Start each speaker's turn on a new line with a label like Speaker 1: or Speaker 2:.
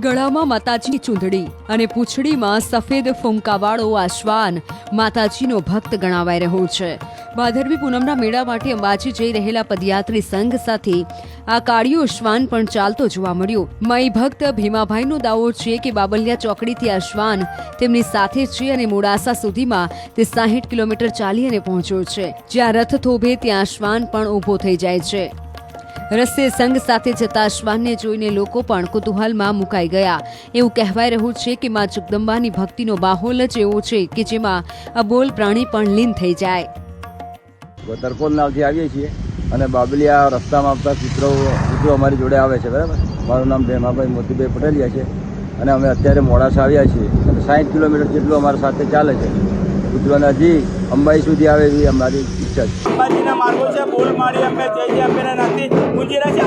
Speaker 1: ગળામાં માતાજીની ચૂંદડી અને પૂંછડીમાં સફેદ ફૂંકાવાળો આ શ્વાન માતાજીનો ભક્ત ગણાવાઈ રહ્યો છે. ભાદરવી પૂનમના મેળા માટે અંબાજી જઈ રહેલા પદયાત્રી સંઘ સાથે આ કાળિયો શ્વાન પણ ચાલતો જોવા મળ્યો. મય ભક્ત ભીમાભાઈનો દાવો છે કે બાબલિયા ચોકડીથી આ શ્વાન તેમની સાથે છે અને મોડાસા સુધીમાં તે સાહીઠ કિલોમીટર ચાલી અને પહોંચ્યો છે. જ્યાં રથ થોભે ત્યાં શ્વાન પણ ઊભો થઈ જાય છે. રસ્તે સંઘ સાથે જતા શ્વાનને જોઈને લોકો પણ કુતૂહલમાં મુકાઈ ગયા. એવું કહેવાય રહ્યું છે કે માં જગદંબાની ભક્તિનો માહોલ જ એવો છે કે જેમાં અબોલ પ્રાણી પણ લીન થઈ જાય.
Speaker 2: તરકોલ નાવથી આવીએ છીએ અને બાબલિયા રસ્તામાં આવતા ચિત્રો ચિત્રો અમારી જોડે આવે છે બરાબર? મારું નામ ભેમાભાઈ મોતીભાઈ પટેલિયા છે અને અમે અત્યારે મોડાસા આવ્યા છીએ અને સાઠ કિલોમીટર જેટલું અમારા સાથે ચાલે છે. કૂતરોને જી અંબાઈ સુધી આવે એવી અમારી ઈચ્છા છે.
Speaker 3: અંબાજીના માર્ગો છે બોલ મારી જય જઈએ અમે નથી